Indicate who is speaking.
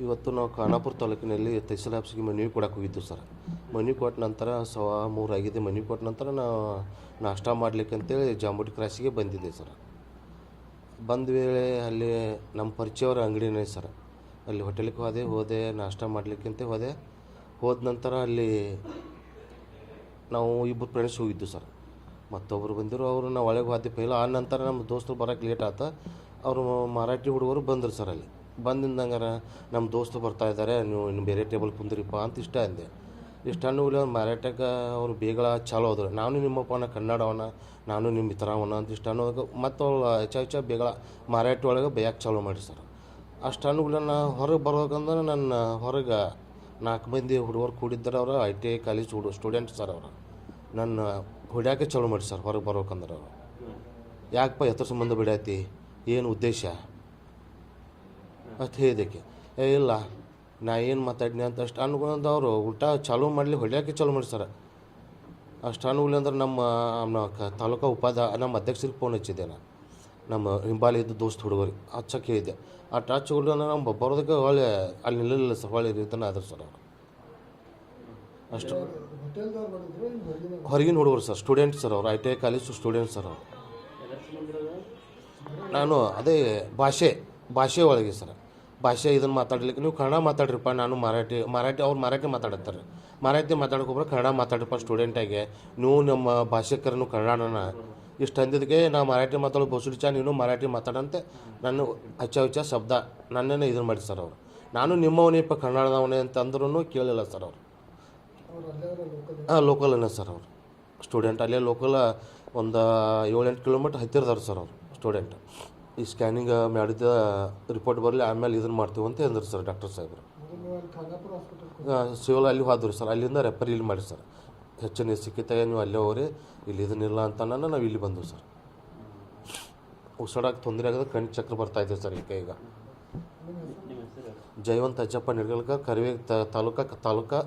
Speaker 1: ಇವತ್ತು ನಾವು ಖಾನಾಪುರ ತಾಲೂಕಿನಲ್ಲಿ ತಹಸೀಲ್ ಆಫೀಸ್ಗೆ ಮನವಿ ಕೊಡಕ್ಕೆ ಹೋಗಿದ್ದು ಸರ್. ಮನವಿ ಕೊಟ್ಟ ನಂತರ ಸವಾ ಮೂರು ಆಗಿದೆ. ಮನವಿ ಕೊಟ್ಟ ನಂತರ ನಾವು ನಾಷ್ಟ ಮಾಡ್ಲಿಕ್ಕೆ ಅಂತೇಳಿ ಜಾಂಬುಟಿ ಕ್ರಾಸಿಗೆ ಬಂದಿದ್ದೆ ಸರ್. ಬಂದ ವೇಳೆ ಅಲ್ಲಿ ನಮ್ಮ ಪರಿಚಯವರ ಅಂಗಡಿನೇ ಸರ್. ಅಲ್ಲಿ ಹೋಟೆಲಿಗೆ ಹೋದೆ ಹೋದೆ, ನಾಷ್ಟ ಮಾಡ್ಲಿಕ್ಕೆ ಅಂತ ಹೋದೆ. ಹೋದ ನಂತರ ಅಲ್ಲಿ ನಾವು ಇಬ್ಬರು ಫ್ರೆಂಡ್ಸ್ ಹೋಗಿದ್ದು ಸರ್. ಮತ್ತೊಬ್ಬರು ಬಂದಿರು, ಅವರು ನಾವು ಒಳಗೆ ಹೋದೆ. ಪೈಲ ಆ ನಂತರ ನಮ್ಮ ದೋಸ್ತರು ಬರೋಕ್ಕೆ ಲೇಟ್ ಆತ. ಅವರು ಮರಾಠಿ ಹುಡುಗರು ಬಂದರು ಸರ್ ಅಲ್ಲಿ. ಬಂದಿಂದಂಗಾರ ನಮ್ಮ ದೋಸ್ತು ಬರ್ತಾ ಇದ್ದಾರೆ, ನೀವು ಇನ್ನು ಬೇರೆ ಟೇಬಲ್ ಕುಂದ್ರಿಪ್ಪ ಅಂತ ಇಷ್ಟ ಅಂದೆ. ಇಷ್ಟ ಹಣ್ಣು ಇಲ್ಲ ಮರಾಠಕ್ಕೆ ಅವ್ರು ಬೇಗಳ ಚಾಲೋ ಹೋದ್ರು. ನಾನು ನಿಮ್ಮಪ್ಪನ ಕನ್ನಡವನ ನಾನು ನಿಮ್ಮ ಅವನ ಅಂತ ಇಷ್ಟ ಅನ್ನೋದಾಗ ಮತ್ತು ಅವ್ರು ಹೆಚ್ಚ ಹೆಚ್ಚ ಬೇಗಳ ಮರಾಠಿ ಒಳಗೆ ಬೇಯಕ್ಕೆ ಚಾಲೋ ಮಾಡಿ ಸರ್. ಅಷ್ಟು ಅನ್ನೋಗ್ಲಿ ನಾ ಹೊರಗೆ ಬರ್ಬೇಕಂದ್ರೆ ನನ್ನ ಹೊರಗೆ ನಾಲ್ಕು ಮಂದಿ ಹುಡುಗರು ಕೂಡಿದ್ದಾರೆ ಅವರು ಐ ಟಿ ಐ ಕಾಲೇಜ್ ಹುಡು ಸ್ಟೂಡೆಂಟ್ ಸರ್ ಅವರು. ನನ್ನ ಹೊಡ್ಯಾಕೆ ಚಾಲೂ ಮಾಡಿ ಸರ್ ಹೊರಗೆ ಬರ್ಬೇಕಂದ್ರೆ ಅವರು. ಯಾಕಪ್ಪ ಎತ್ತರ ಸಂಬಂಧ ಬಿಡೈತಿ? ಏನು ಉದ್ದೇಶ? ಅಂತ ಹೇಳಿದಕ್ಕೆ ಏ, ಇಲ್ಲ, ನಾ ಏನು ಮಾತಾಡಿನಿ ಅಂತ ಅಷ್ಟು ಅನ್ಕೊಂಡ್ ಅವರು ಉಲ್ಟಾ ಚಾಲೂ ಮಾಡಲಿ, ಹೊಡ್ಯಾಕೆ ಚಾಲೂ ಮಾಡಿ ಸರ್. ಅಷ್ಟು ಅಂದ್ರೆ ನಮ್ಮ ನಮ್ಮ ತಾಲೂಕಾ ಉಪಾಧ ನಮ್ಮ ಅಧ್ಯಕ್ಷರಿಗೆ ಫೋನ್ ಹಚ್ಚಿದ್ದೆ ನಾನು ನಮ್ಮ ಹಿಂಬಾಲಿ ಇದ್ದ ದೋಸ್ತ್ ಹುಡುಗರಿಗೆ ಹಚ್ಚಕ್ಕೆ ಹೇಳಿದ್ದೆ ಆ ಟಚ್ ಹುಡುಗ ನಮ್ಮ ಬರೋದಕ್ಕೆ ಒಳ್ಳೆ, ಅಲ್ಲಿ ನಿಲ್ಲಿಲ್ಲ ಸರ್ ಹೊಳೆ ರೀತಿನ ಆದ್ರು ಸರ್ ಅವರು. ಅಷ್ಟು
Speaker 2: ಹೊರಗಿನ
Speaker 1: ಹುಡುಗರು ಸರ್ ಸ್ಟೂಡೆಂಟ್ ಸರ್ ಅವರು, I T I college student sir ಅವರು. ನಾನು ಅದೇ ಭಾಷೆ ಭಾಷೆ ಒಳಗೆ ಸರ್. ಭಾಷೆ ಇದನ್ನು ಮಾತಾಡ್ಲಿಕ್ಕೆ ನೀವು ಕನ್ನಡ ಮಾತಾಡ್ರಿಪ್ಪ, ನಾನು ಮರಾಠಿ ಮರಾಠಿ ಅವ್ರು ಮರಾಠಿ ಮಾತಾಡತ್ತಾರೆ. ಮರಾಠಿ ಮಾತಾಡ್ಕೊಬ್ರೆ ಕನ್ನಡ ಮಾತಾಡ್ರಿಪ್ಪ ಸ್ಟೂಡೆಂಟಾಗೆ ನೀವು ನಮ್ಮ ಭಾಷೆಕರನು ಕನ್ನಡನ. ಇಷ್ಟು ಅಂದಿದ್ದಕ್ಕೆ ನಾ ಮರಾಠಿ ಮಾತಾಡೋ ಬಸುಡಿ ಚಾ, ನೀನು ಮರಾಠಿ ಮಾತಾಡಂತೆ ನನ್ನ ಹಚ್ಚ ಹಚ್ಚ ಶಬ್ದ ನನ್ನನ್ನೇ ಇದನ್ನು ಮಾಡಿ ಸರ್ ಅವರು. ನಾನು ನಿಮ್ಮವನಿಪ್ಪ ಕನ್ನಡದವನೇ ಅಂತ ಅಂದ್ರೂ ಕೇಳಿಲ್ಲ ಸರ್ ಅವರು. ಹಾಂ ಲೋಕಲನೇ ಸರ್ ಅವರು. ಸ್ಟೂಡೆಂಟ್ ಅಲ್ಲೇ ಲೋಕಲ್ ಒಂದು ಏಳೆಂಟು ಕಿಲೋಮೀಟ್ರ್ ಹತ್ತಿರದವ್ರು ಸರ್ ಅವರು ಸ್ಟೂಡೆಂಟ್ ಈ ಸ್ಕ್ಯಾನಿಂಗ್ ಮಾಡಿದ ರಿಪೋರ್ಟ್ ಬರಲಿ, ಆಮೇಲೆ ಇದನ್ನು ಮಾಡ್ತೀವಿ ಅಂತ ಅಂದ್ರು ಸರ್ ಡಾಕ್ಟರ್ ಸಾಹೇಬರು. ಸಿವಲ್ ಅಲ್ಲಿ ಹೋದ್ರಿ ಸರ್. ಅಲ್ಲಿಂದ ರೆಫರ್ ಇಲ್ಲಿ ಮಾಡಿ ಸರ್. ಹೆಚ್ಚಿನ ಸಿಕ್ಕಿತಾಗ ನೀವು ಅಲ್ಲೇ ಹೋಗ್ರಿ, ಇಲ್ಲಿ ಇದನ್ನಿಲ್ಲ ಅಂತ ನಾವು ಇಲ್ಲಿ ಬಂದವು ಸರ್. ಉಸಿರಾಡಕ್ಕೆ ತೊಂದರೆ ಆಗದ ಕಣ್ಣು ಚಕ್ರ ಬರ್ತಾ ಇದೆ ಸರ್ ಈಗ. ಈಗ ಜಯವಂತ ಅಜ್ಜಪ್ಪ ನಿಡ್ಗಲ್ಕರ್ ಕರಿವೆ ತಾಲೂಕಾ ತಾಲೂಕಾ